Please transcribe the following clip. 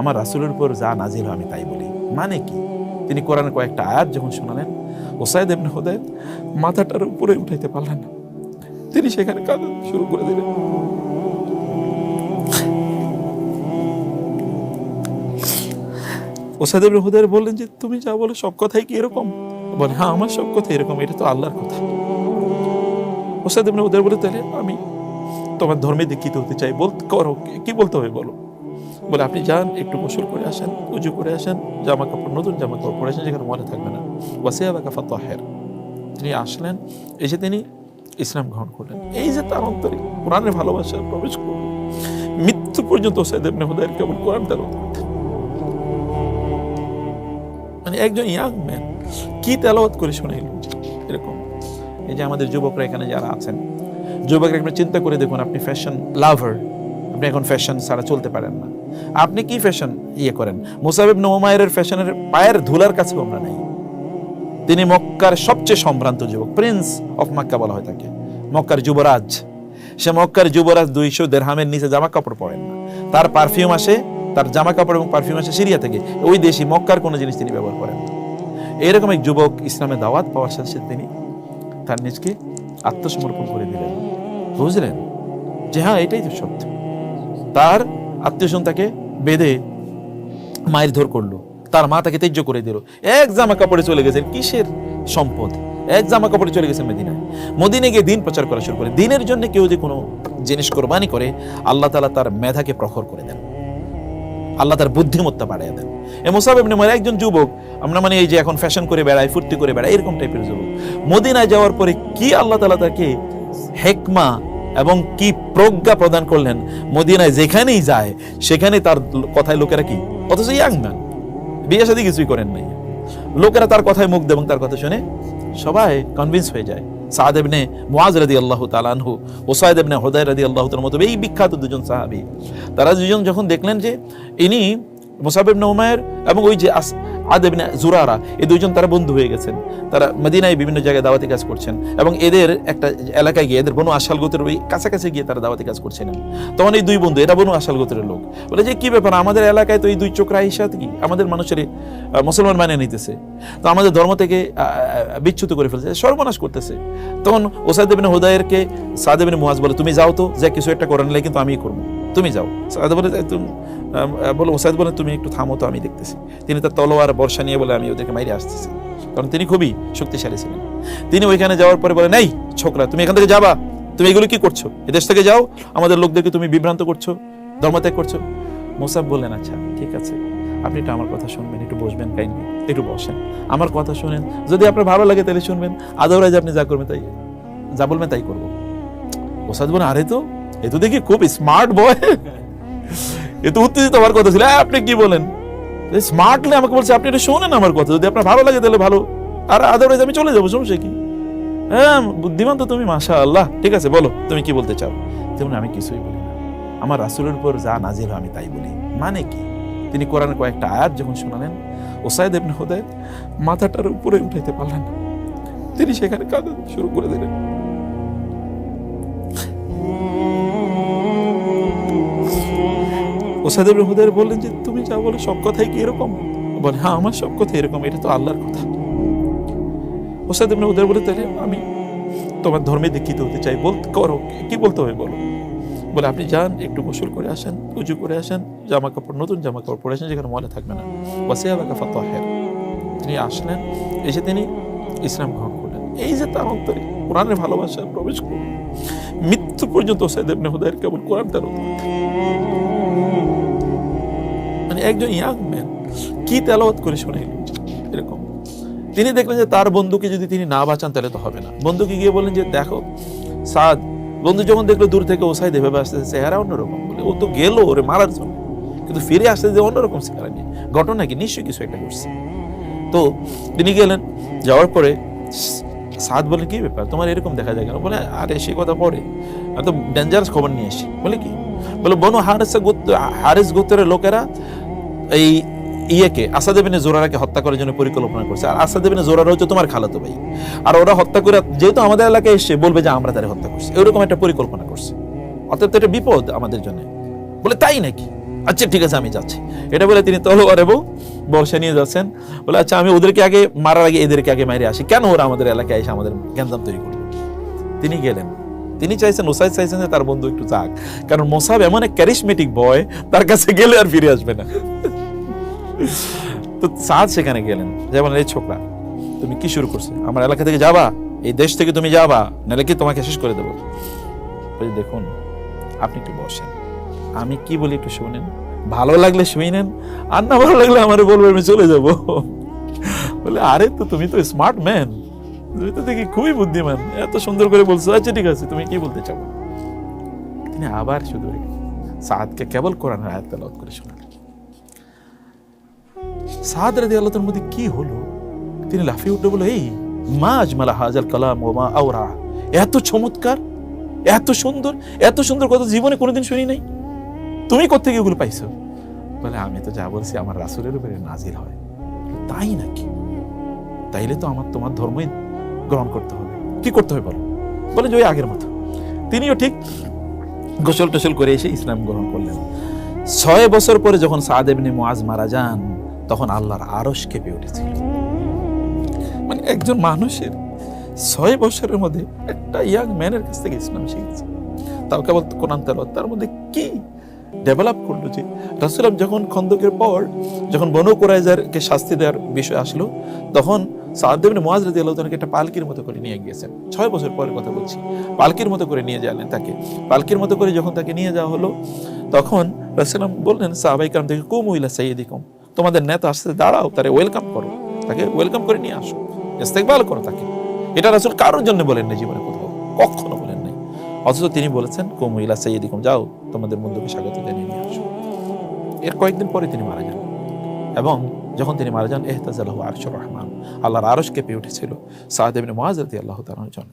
আমার রাসূলের উপর যা নাজিল আমি তাই বলি। মানে কি? তিনি কোরআনের কয়েকটা আয়াত যখন শোনালেন, ওসাইদ ইবনে হুদায়র মাথাটার উপরে উঠাইতে পারলেন না। তিনি সেখানে কাঁদতে শুরু করে দিলেন। ওসাইদ হুদায়র বললেন যে, তুমি যা বলো সব কথাই কি এরকম? বলে হ্যাঁ আমার সব কথা এরকম, এটা তো আল্লাহর কথা। ওসাইদ ইবনে বলে, তাহলে আমি তোমার ধর্মে দীক্ষিত হতে চাই, বল, করো, কি বলতে হবে বলো? বলে, আপনি যান, একটু গোসল করে আসেন, উজু করে আসেন জামা কাপড় নতুন জামা কাপড় পরে আসেন, যেখানে মনে থাকবে না। ওয়াসিয়া কাফা তাহের তিনি আসলেন, এসে তিনি ইসলাম গ্রহণ করলেন। এই যে তার অন্তরে কোরআনের ভালোবাসা প্রবেশ করল, মৃত্যু পর্যন্ত সৈয়দ ইবনে হুদায়র কেবল কোরআন করতেন। মানে একজন ইয়াং ম্যান কি তেলাওয়াত করে শুনে এরকম। এই যে আমাদের যুবকরা এখানে যারা আছেন, যুবকরা একবার চিন্তা করে দেখুন, আপনি ফ্যাশন লাভার আপনি এখন ফ্যাশন ছাড়া চলতে পারেন না। আপনি কি ফ্যাশন ইয়ে করেন? মুসাবিব নোমায়ের ফ্যাশনের পায়ের ধুলার কাছেও আমরা নেই। তিনি মক্কার সবচেয়ে সম্ভ্রান্ত যুবক, প্রিন্স অফ মক্কা বলা হয় তাকে। মক্কার যুবরাজ। সে মক্কার যুবরাজ দুইশো দেড়হামের নিচে জামা কাপড় পরেন না। তার পারফিউম আসে, তার জামা কাপড় এবং পারফিউম আসে সিরিয়া থেকে। ওই দেশি মক্কার কোনো জিনিস তিনি ব্যবহার করেন না। এরকম এক যুবক ইসলামের দাওয়াত পাওয়ার সাথে সাথে তিনি তার নিজকে আত্মসমর্পণ করে দিলেন। বুঝলেন? যে হ্যাঁ এটাই তো সত্য। তার আত্মীয় তাকে বেঁধে মায়ের ধর করল। তার মা তাকে তেজ্য করে দিল। এক জামা কাপড়ে চলে গেছেন কিসের সম্পদ? এক জামা কাপড়ে চলে গেছেন মদিনায়। মদিনে গিয়ে দিন প্রচার করা শুরু করে। দিনের জন্য কেউ যে কোনো জিনিস কোরবানি করে, আল্লাহ তালা তার মেধাকে প্রখর করে দেন। আল্লাহ তার বুদ্ধিমত্তা বাড়িয়ে দেন। এ মোসাব এমনি মানে একজন যুবক, আমরা মানে এই যে এখন ফ্যাশন করে বেড়ায়, ফুর্তি করে বেড়ায়, এরকম টাইপের যুবক। মদিনায় যাওয়ার পরে কি আল্লাহ তালা তাকে হেকমা এবং কি প্রজ্ঞা প্রদান করলেন মদিনায় যেখানেই যায়, সেখানে তার কথায় লোকেরা কি? অথচ ইয়াং ম্যান বিয়ে সাথে কিছুই করেন নাই। লোকেরা তার কথায় মুগ্ধ এবং তার কথা শুনে সবাই কনভিন্স হয়ে যায়। সাদ মুআজ রাদিয়াল্লাহু তাআলা আনহু ওসাইদ ইবনে হুদায়র রাদিয়াল্লাহু তাআলার মতো এই বিখ্যাত দুজন সাহাবী। তারা দুজন যখন দেখলেন যে ইনি মুসাব ইবনে উমায়ের এবং ওই যে আস- আদ ইবনে জুরারা এই দুইজন তারা বন্ধু হয়ে গেছেন। তারা মদিনায় বিভিন্ন জায়গায় দাওয়াতি কাজ করছেন এবং এদের একটা এলাকায় গিয়ে এদের বনু আশাল ওই কাছাকাছি গিয়ে তারা দাওয়াতি কাজ করছিলেন তখন এই দুই বন্ধু, এরা বনু আশাল গোত্রের লোক। বলে যে, কি ব্যাপার? আমাদের এলাকায় তো এই দুই চোখরা হিসাব কি? আমাদের মানুষের মুসলমান মানে নিতেছে। তো আমাদের ধর্ম থেকে বিচ্যুত করে ফেলছে, সর্বনাশ করতেছে। তখন ওসাদ ইবনে হুদায়েরকে সাদ ইবনে মুয়াজ বলে, তুমি যাও তো, যে কিছু একটা করে নিলে কিন্তু আমিই করব। তুমি যাও। সাদ বলে বলো ওসাদ বলে, তুমি একটু থামো তো, আমি দেখতেছি। তিনি তার তলোয়ার, বর্ষা নিয়ে বলে, আমি ওদেরকে মাইরে আসতেছি। কারণ তিনি খুবই শক্তিশালী ছিলেন। তিনি ওইখানে যাওয়ার পরে বলে, নেই, ছোকরা, তুমি এখান থেকে যাবা। তুমি এগুলো কি করছ? এদেশ থেকে যাও। আমাদের লোকদেরকে তুমি বিভ্রান্ত করছ, ধর্মত্যাগ করছ। মোসাব বললেন আচ্ছা ঠিক আছে। আপনি একটু আমার কথা শুনবেন, একটু বসবেন কাইন্ডলি, একটু বসেন। আমার কথা শুনেন। যদি আপনার ভালো লাগে তাহলে শুনবেন। আদারওয়াইজ আপনি যা করবেন তাই, যা বলবেন তাই করব। ওসাদ বলেন আরে তো এ তো দেখি খুব স্মার্ট বয় এ তো উত্তেজিত হওয়ার কথা ছিল। আপনি কি বলেন? স্মার্টলি আমাকে বলছে, আপনি এটা শোনেন আমার কথা। যদি আপনার ভালো লাগে তাহলে ভালো। আর আদারওয়াইজ আমি চলে যাব, সমস্যা কি? হ্যাঁ বুদ্ধিমান তো তুমি মাশা আল্লাহ ঠিক আছে, বলো, তুমি কি বলতে চাও? তেমন আমি কিছুই বলি না। আমার রাসূলের উপর যা নাজিল আমি তাই বলি। মানে কি? তিনি কোরআনের কয়েকটা আয়াত যখন শোনালেন, ওসাইদ ইবনে হুদায়র মাথাটার উপরে উঠাইতে পারলেন তিনি সেখানে কাঁদতে শুরু করে দিলেন। ওসাইদ ইবনে বললেন যে, তুমি যা বলো সব কথাই কি এরকম? বলে হ্যাঁ আমার সব কথা এরকম, এটা তো আল্লাহর কথা। ওসাইদ ইবনে বলে, তাহলে আমি তোমার ধর্মে দীক্ষিত হতে চাই। বল, করো, কি বলতে হবে বলো? বলে, আপনি যান, একটু গোসল করে আসেন, উজু করে আসেন জামা কাপড় নতুন জামা কাপড় পরে আসেন, যেখানে মনে থাকবে না। ওয়াসিয়া বা কাফা তাহের তিনি আসলেন, এসে তিনি ইসলাম গ্রহণ করলেন। এই যে তার অন্তরে কোরআনের ভালোবাসা প্রবেশ করল। মৃত্যু পর্যন্ত ওসাইদ ইবনে হুদায়র কেবল কোরআন করতেন। মানে একজন ইয়াং ম্যান। কি তেলাওয়াত করে শুনে এরকম। তিনি দেখলেন যে তার বন্ধুকে যদি তিনি না বাঁচান, তাহলে তো হবে না। বন্ধুকে গিয়ে বললেন যে, দেখো, সাদ, বন্ধু যখন দেখল দূর থেকে ওসাই দেবে, আসতেছে, চেহারা অন্যরকম। বলে, ও তো গেলো ওরে, মারার জন্য। কিন্তু ফিরে আসতে যে অন্যরকম চেহারা নিয়ে। ঘটনা কি? নিশ্চয়ই কিছু একটা করছে তো তিনি গেলেন। যাওয়ার পরে সাদ বলে কি ব্যাপার? তোমার এরকম দেখা যায় কেন? বলে, আরে, সে কথা পরে। আর তো ডেঞ্জারাস খবর নিয়ে আসি। বলে, কি? বলে, বনু হারেস হারেস গোত্রের লোকেরা এই ইয়েকে আসাদেবিনে জোরারাকে হত্যা করার জন্য পরিকল্পনা করছে। আর আসাদেবিনে জোরারা হচ্ছে তোমার খালাতো ভাই। আর ওরা হত্যা করে, যেহেতু আমাদের এলাকায় এসে বলবে যে আমরা তারে হত্যা করছি, এরকম একটা পরিকল্পনা করছে। অর্থাৎ এটা বিপদ আমাদের জন্য। বলে, তাই নাকি? আচ্ছা ঠিক আছে, আমি যাচ্ছি। এটা বলে তিনি তলোয়ার এবং বর্ষা নিয়ে যাচ্ছেন। বলে আচ্ছা আমি ওদেরকে আগে, মারার আগে এদেরকে আগে মারি আসি। কেন ওরা আমাদের এলাকায় এসে আমাদের গ্যান্দাম তৈরি করল তিনি গেলেন। তিনি চাইছেন, ওসাইদ চাইছেন যে তার বন্ধু একটু যাক। কারণ মোসাব এমন এক ক্যারিসমেটিক বয় তার কাছে গেলে আর ফিরে আসবে না। তো সাদ সেখানে গেলেন। যেমন এই ছোকরা, তুমি কি শুরু করছে? আমার এলাকা থেকে যাবা? এই দেশ থেকে তুমি যাবা? নাহলে কি তোমাকে শেষ করে দেবো? দেখুন, আপনি একটু বসেন। আমি কি বলি একটু শুনেন ভালো লাগলে শুনেন আর না ভালো লাগলে আমার বলব আমি চলে যাব। বলে, আরে তো তুমি তো স্মার্ট ম্যান তুমি তো দেখি খুবই বুদ্ধিমান। এত সুন্দর করে বলছো। আচ্ছা ঠিক আছে, তুমি কি বলতে চাও? তিনি আবার শুধু সাদকে কেবল কোরআনের আয়াত তেলাওয়াত করে শোনালেন। সাদ রাদি আল্লাহর মধ্যে কি হলো? তিনি লাফিয়ে উঠে বলে এই, মা আজমালা হাজাল কালাম ও মা আওরা। এত চমৎকার, এত সুন্দর এত সুন্দর কথা জীবনে কোনোদিন শুনি নাই। তুমি কোথেকে এগুলো পাইছো? বলে, আমি তো যা বলছি, আমার রাসুলের উপরে নাজিল হয়। তাই নাকি? তাইলে তো আমার, তোমার ধর্মই গ্রহণ করতে হবে। কি করতে হবে বলো? বলে যে ওই আগের মতো। তিনিও ঠিক গোসল টোসল করে এসে ইসলাম গ্রহণ করলেন। ছয় বছর পরে যখন সাদ ইবনে মুআজ মারা যান তখন আল্লাহর আরস কেঁপে উঠেছিল। মানে একজন মানুষের ছয় বছরের মধ্যে একটা ইয়াং ম্যানের কাছ থেকে ইসলাম শিখেছে। তাও কেবল কোরআন তেলাওয়াত, তার মধ্যে কি ডেভেলপ করল যে রাসুলাম যখন খন্দকের পর, যখন বনু কোরাইজারকে শাস্তি দেওয়ার বিষয় আসলো, তখন সাহাদেবিন মোয়াজ রাজি আল্লাহ তাকে একটা পালকির মতো করে নিয়ে গিয়েছেন। ছয় বছর পরের কথা বলছি। পালকির মতো করে নিয়ে যাবেন তাকে। পালকির মতো করে যখন তাকে নিয়ে যাওয়া হলো, তখন রাসুলাম বললেন, সাহাবাই কালাম থেকে কুম উইলা সাইয়েদিকুম তোমাদের নেতা আসতে দাঁড়াও, তারে ওয়েলকাম করো। তাকে ওয়েলকাম করে নিয়ে আসো। ইস্তেকবাল করো তাকে। এটা রাসুল কারোর জন্য বলেন না জীবনে কোথাও, কখনো বলেন নাই। অথচ তিনি বলেছেন কুমুইলা সাইয়েদিকুম যাও, তোমাদের বন্ধুকে স্বাগত জানিয়ে নিয়ে আসো। এর কয়েকদিন পরে তিনি মারা যান। এবং যখন তিনি মারা যান এহতাজ আল্লাহ আরশুর রহমান, আল্লাহর আরশ কেঁপে উঠেছিল সাহাদেবিন মহাজাতি আল্লাহ তাআলার জন্য।